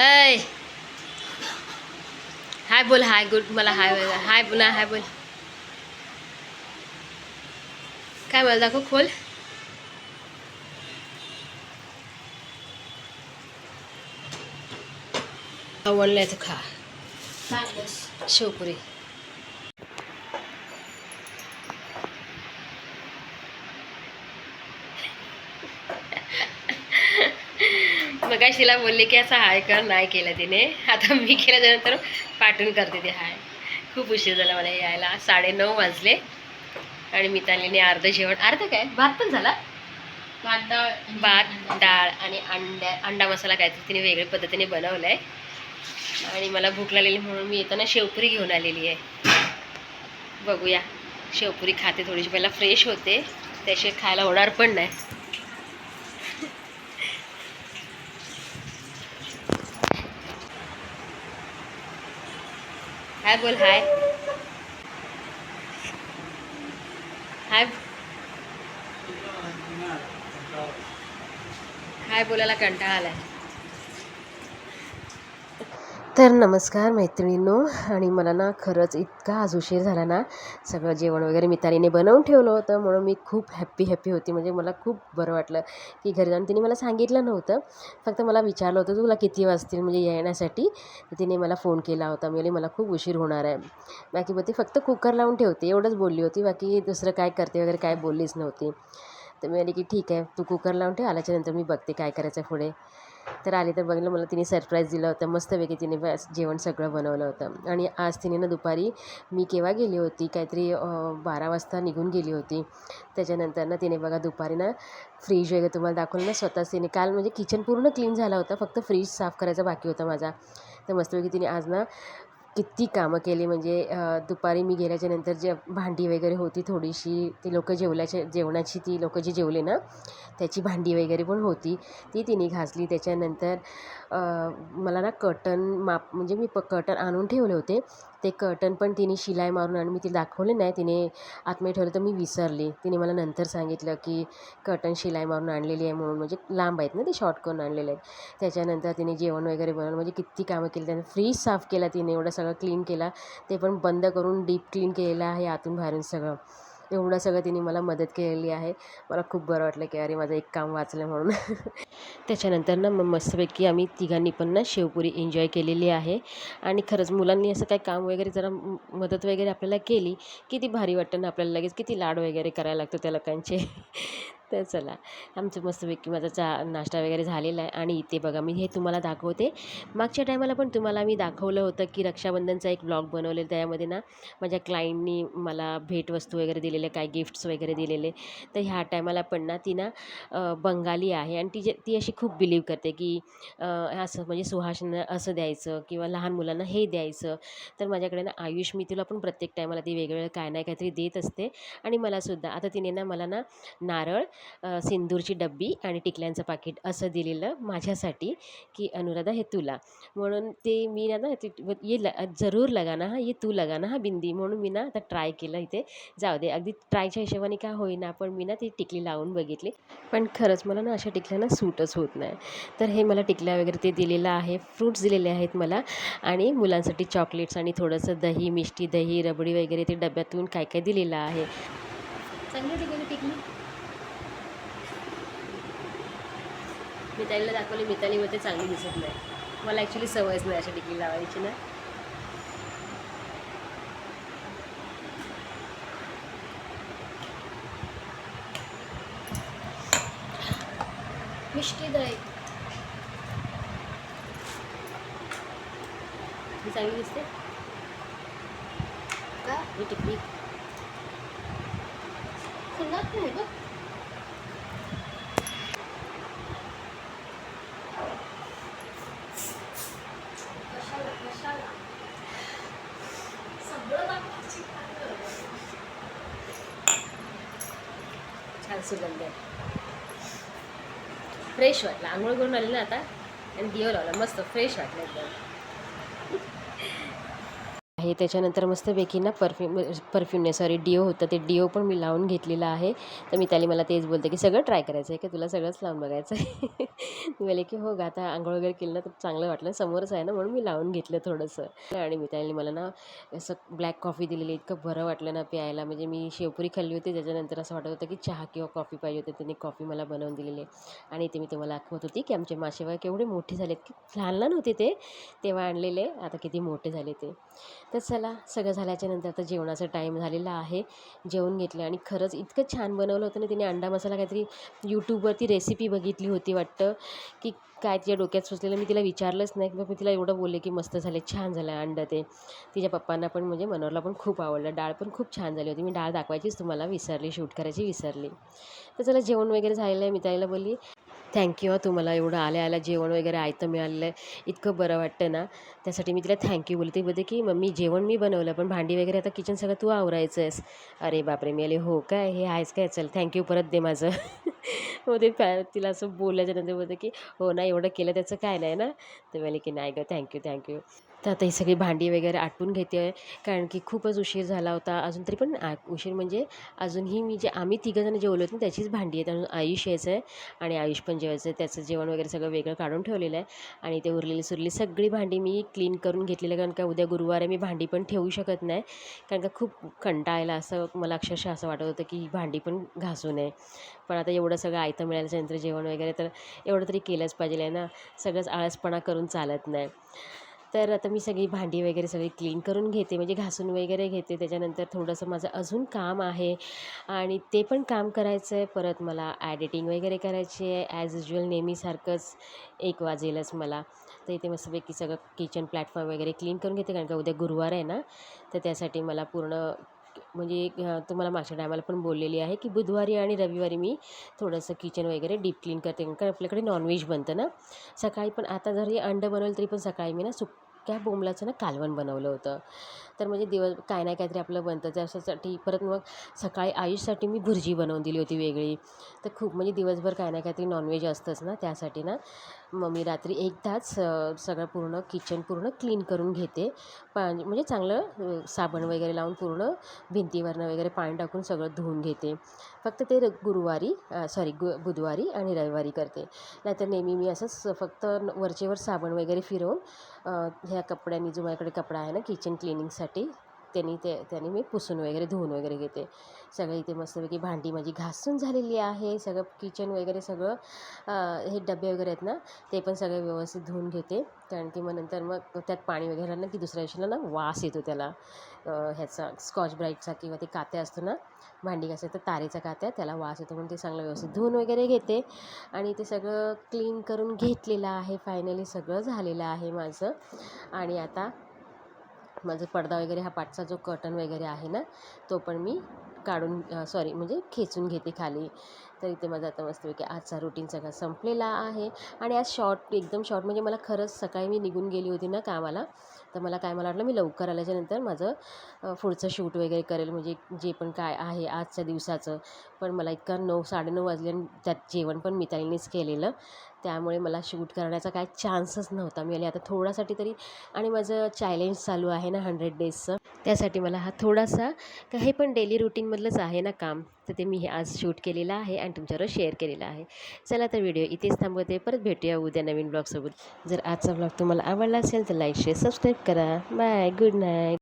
ऐ. हाय बोल hi good मला हाय बोल हाय पुन्हा हाय बोल. काय मला दाखव खोल. आवडलंय तर खा. शेवपुरी. मग तिला बोलले की असं हाय कर नाही केलं तिने. आता मी केल्यानंतर पाठवून करते ते हाय. खूप उशीर झाला मला यायला. साडेनऊ वाजले. आणि मितालीने अर्ध जेवण अर्ध काय? भात पण झाला? भात डाळ आणि अंड्या अंडा. मसाला काहीतरी तिने वेगळ्या पद्धतीने बनवलं आहे आणि मला भूक लागलेली म्हणून मी येताना शेवपुरी घेऊन आलेली आहे. बघूया. शेवपुरी खाते थोडीशी. पहिला फ्रेश होते. त्याशिवाय खायला होणार पण नाही. हाय बोल हाय हाय हाय बोलायला कंटाळा आलाय. तर नमस्कार मैत्रिणींनो. आणि मला ना खरंच इतका आज उशीर झाला ना सगळं जेवण वगैरे मितालीने बनवून ठेवलं होतं म्हणून मी खूप हॅप्पी हॅप्पी होती. म्हणजे मला खूप बरं वाटलं की घरी जाऊन तिने मला सांगितलं नव्हतं. फक्त मला विचारलं होतं तुला किती वाजतील म्हणजे येण्यासाठी? तर तिने मला फोन केला होता. म्हणजे मला खूप उशीर होणार आहे. बाकी मग ती फक्त कुकर लावून ठेवते एवढंच बोलली होती. बाकी दुसरं काय करते वगैरे काय बोललीच नव्हती. तर मी आली की ठीक आहे तू कुकर लावून ठेव आल्याच्यानंतर मी बघते काय करायचं पुढे. तर आली तर बघितलं मला तिने सरप्राईज दिलं होतं. मस्तपैकी तिने जेवण सगळं बनवलं होतं. आणि आज तिने ना दुपारी मी केव्हा गेली होती? काहीतरी बारा वाजता निघून गेली होती. त्याच्यानंतर ना तिने बघा दुपारी ना फ्रीज वगैरे तुम्हाला दाखवलं ना स्वतःच तिने काल म्हणजे किचन पूर्ण क्लीन झाला होता. फक्त फ्रीज साफ करायचा बाकी होता माझा. तर मस्तपैकी तिने आज ना किती कामं केली म्हणजे दुपारी मी गेल्याच्यानंतर जे भांडी वगैरे होती थोडीशी ती लोकं जेवल्याच्या जेवणाची ती लोकं जी जेवले ना त्याची भांडी वगैरे पण होती ती तिने घासली. त्याच्यानंतर मला ना कर्टन माप म्हणजे मी प कर्टन आणून ठेवले होते. ते कर्टन पण तिने शिलाई मारून आणि मी तिला दाखवले नाही तिने आतमध्ये ठेवलं तर मी विसरली. तिने मला नंतर सांगितलं की कर्टन शिलाई मारून आणलेली आहे म्हणून म्हणजे लांब आहेत ना ते शॉर्ट करून आणलेले आहेत. त्याच्यानंतर तिने जेवण वगैरे बनवलं म्हणजे किती कामं केली त्याने. फ्रीज साफ केला तिने एवढं सगळं क्लीन केला. ते पण बंद करून डीप क्लीन केलेलं आहे आतून बाहेरून सगळं. एवढं सगळं तिने मला मदत केलेली आहे. मला खूप बरं वाटलं की अरे माझं एक काम वाचलं म्हणून. त्याच्यानंतर ना मग मस्तपैकी आम्ही तिघांनी पण ना शेवपुरी एन्जॉय केलेली आहे. आणि खरंच मुलांनी असं काही काम वगैरे जरा मदत वगैरे आपल्याला केली किती भारी वाटतं ना आपल्याला लगेच किती लाड वगैरे करायला लागतो त्या लोकांचे. तर चला आमचं मस्तपैकी माझा चा नाश्ता वगैरे झालेला आहे आणि इथे बघा मी हे तुम्हाला दाखवते. मागच्या टायमाला पण तुम्हाला मी दाखवलं होतं की रक्षाबंधनचा एक ब्लॉग बनवलेला त्यामध्ये ना माझ्या क्लायंटनी मला भेटवस्तू वगैरे दिलेले काय गिफ्ट्स वगैरे दिलेले. तर ह्या टायमाला पण ना ती ना बंगाली आहे आणि ती जे ती अशी खूप बिलीव करते की असं म्हणजे सुहासनं असं द्यायचं किंवा लहान मुलांना हे द्यायचं. तर माझ्याकडे ना आयुष मी तिला पण प्रत्येक टायमाला ती वेगवेगळं काय नाही काहीतरी देत असते. आणि मलासुद्धा आता तिने ना मला ना नारळ सिंदूरची डब्बी आणि टिकल्यांचं पाकिट असं दिलेलं माझ्यासाठी की अनुराधा हे तुला. म्हणून ते मी ना ना ये ल जरूर लगाना हा ये तू लगाना हा बिंदी. म्हणून मी ना आता ट्राय केलं इथे. जाऊ दे अगदी ट्रायच्या हिशोबाने का होईना पण मी ना ती टिकली लावून बघितली. पण खरंच मला ना अशा टिकल्या ना सूटच होत नाही. तर हे मला टिकल्या वगैरे ते दिलेलं आहे फ्रूट्स दिलेले आहेत मला. आणि मुलांसाठी चॉकलेट्स आणि थोडंसं दही मिष्टी दही रबडी वगैरे ते डब्यातून काय काय दिलेलं आहे. चांगली टिकली. मितालीला दाखवली मितालीमध्ये चांगली दिसत नाही. मला ॲक्च्युली सवयच नाही अशा टिकी लावायची ना. मिष्टी दही. ही चांगली दिसते? का? ही टिकली. खुलत नाही बघ छान सुगंध आहे. फ्रेश वाटलं. आंघोळ करून आले ना आता. आणि दिव लावला. मस्त फ्रेश वाटलं एकदम. आहे. त्याच्यानंतर मस्तपैकी ना परफ्यूम परफ्यूम नाही सॉरी डिओ होतं. ते डिओ पण मी लावून घेतलेलं आहे. तर मी त्याला मला तेच बोलते की सगळं ट्राय करायचं आहे की? तुला सगळंच लावून बघायचं आहे मी बोलले की हो ग आता आंघोळ वगैरे केलं ना तर चांगलं वाटलं. समोरच आहे ना म्हणून मी लावून घेतलं थोडंसं. आणि मी त्याने मला ना असं ब्लॅक कॉफी दिलेली इतकं बरं वाटलं ना प्यायला. म्हणजे मी शेवपुरी खाल्ली होती त्याच्यानंतर असं वाटत होतं की चहा किंवा कॉफी पाहिजे होती. त्यांनी कॉफी मला बनवून दिलेली. आहे आणि ते मी तुम्हाला दाखवत होती की आमचे माशेवा केवढे मोठे झालेत. की लहान लहान होते ते. तेव्हा आणलेले. आता किती मोठे झाले ते. तर चला सगळं झाल्याच्यानंतर आता जेवणाचा टाईम झालेला आहे. जेवण घेतलं आणि खरंच इतकं छान बनवलं होतं ना तिने अंडा मसाला काहीतरी यूट्यूबवरती रेसिपी बघितली होती वाटतं. की काय तिच्या डोक्यात सुचलेलं मी तिला विचारलंच नाही. मग मी तिला एवढं बोलले की मस्त झाले छान झालं अंडं ते. तिच्या पप्पांना पण म्हणजे मनोहरला पण खूप आवडलं. डाळ पण खूप छान झाली होती. मी डाळ दाखवायचीच तुम्हाला विसरली शूट करायची विसरली. तर चला जेवण वगैरे झालेलं आहे. मी त्याला बोलली थँक्यू तुम्हाला एवढं आल्या आल्या जेवण वगैरे आयतं मिळालेलं आहे. इतकं बरं वाटतं ना. त्यासाठी मी तिला थँक्यू बोलते. ती बोलते की मम्मी जेवण मी बनवलं पण भांडी वगैरे आता किचन सगळं तू आवरायचं आहेस अरे बापरे! मी आले हो काय? हे आहेस काय? चल थँक्यू परत दे माझं. मग ते तिला असं बोलल्याच्या नंतर बोलते की हो ना एवढं केलं त्याचं काय नाही ना? तर म्हणाले की नाही गं थँक्यू थँक्यू तर आता ही सगळी भांडी वगैरे आटपून घेते आहे. कारण की खूपच उशीर झाला होता. अजून तरी पण आ उशीर म्हणजे अजूनही मी जे आम्ही तिघंजणं जेवलो होतो ना त्याचीच भांडी आहेत. अजून आयुष यायचं आहे आणि आयुष पण जेवायचं आहे. त्याचं जेवण वगैरे सगळं वेगळं काढून ठेवलेलं आहे. आणि ते उरलेली सुरलेली सगळी भांडी मी क्लीन करून घेतलेलं कारण का उद्या गुरुवार आहे मी भांडी पण ठेवू शकत नाही. कारण का खूप कंटाळायला असं मला अक्षरशः असं वाटत होतं की भांडी पण घासू नये. पण आता एवढं सगळं आयतं मिळाल्याच्यानंतर जेवण वगैरे तर एवढं तरी केलंच पाहिजे आहे ना. सगळंच आळसपणा करून चालत नाही. तर आता मी सगळी भांडी वगैरे सगळी क्लीन करून घेते म्हणजे घासून वगैरे घेते. त्याच्यानंतर थोडंसं माझं अजून काम आहे आणि ते पण काम करायचं आहे परत मला ॲडिटिंग वगैरे करायची आहे. ॲज युजल नेहमीसारखंच एक वाजेलच मला. तर इथे मस्तपैकी सगळं किचन प्लॅटफॉर्म वगैरे क्लीन करून घेते. कारण का उद्या गुरुवार आहे ना तर त्यासाठी मला पूर्ण म्हणजे तुम्हाला मागच्या टायमाला पण बोललेली आहे की बुधवारी आणि रविवारी मी थोडंसं किचन वगैरे डीप क्लीन करते. कारण आपल्याकडे नॉनव्हेज बनतं ना. सकाळी पण आता जरी अंडं बनवलं तरी पण सकाळी मी ना त्या बोंबलाचं ना कालवण बनवलं होतं. तर म्हणजे दिवस काय नाही काहीतरी आपलं बनतं. त्याच्यासाठी परत मग सकाळी आयुषसाठी मी भुर्जी बनवून दिली होती वेगळी. तर खूप म्हणजे दिवसभर काय नाही काहीतरी नॉनव्हेज असतंच ना त्यासाठी ना. मग मी रात्री एकदाच सगळं पूर्ण किचन पूर्ण क्लीन करून घेते. पा म्हणजे चांगलं साबण वगैरे लावून पूर्ण भिंतीवरनं वगैरे पाणी टाकून सगळं धुवून घेते. फक्त ते गुरुवारी सॉरी गु बुधवारी आणि रविवारी करते. नाहीतर नेहमी मी असंच फक्त वरचेवर साबण वगैरे फिरवून ह्या कपड्यांनी जो माझ्याकडे कपडा आहे ना किचन क्लिनिंगसाठी त्यांनी ते त्याने मी पुसून वगैरे धुवून वगैरे घेते. सगळं इथे मस्तपैकी भांडी माझी घासून झालेली आहे. सगळं किचन वगैरे सगळं हे डबे वगैरे आहेत ना ते पण सगळे व्यवस्थित धुवून घेते. कारण की मग नंतर मग त्यात पाणी वगैरे ना की दुसऱ्या दिवशीला ना वास येतो त्याला. ह्याचा स्कॉच ब्राईटचा किंवा ते कात्या असतो ना भांडी घासायचं तर तारेचा कात्या त्याला वास येतो. म्हणून ते चांगलं व्यवस्थित धुवून वगैरे घेते. आणि ते सगळं क्लीन करून घेतलेलं आहे. फायनली सगळं झालेलं आहे माझं. आणि आता माझं पडदा वगैरे हा पाठचा जो कर्टन वगैरे आहे ना तो पण मी काढून सॉरी म्हणजे खेचून घेते खाली. तर इथे माझा आता मस्तपैकी आजचा रुटीन सगळा संपलेला आहे. आणि आज शॉर्ट एकदम शॉर्ट म्हणजे मला खरंच सकाळी मी निघून गेली होती ना कामाला. तर मला काय मला वाटलं मी लवकर आल्याच्यानंतर माझं पुढचं शूट वगैरे करेल. म्हणजे जे पण काय आहे आजच्या दिवसाचं. पण मला इतका नऊ साडेनऊ वाजले त्यात जेवण पण मितालीनेच केलेलं. त्यामुळे मला शूट करण्याचा काय चान्सच नव्हता. मी आले आता थोडासाठी तरी आणि माझं चॅलेंज चालू आहे ना हंड्रेड डेजचं त्यासाठी मला हा थोडासा काही पण डेली रुटीनमधलंच आहे ना काम. तर ते मी हे आज शूट केलेलं आहे आणि तुमच्यावर शेअर केलेलं आहे. चला तर व्हिडिओ इथेच थांबवते. परत भेटूया उद्या नवीन ब्लॉगसोबत जर आजचा ब्लॉग तुम्हाला आवडला असेल तर लाईक शेअर सबस्क्राईब करा. Bye good night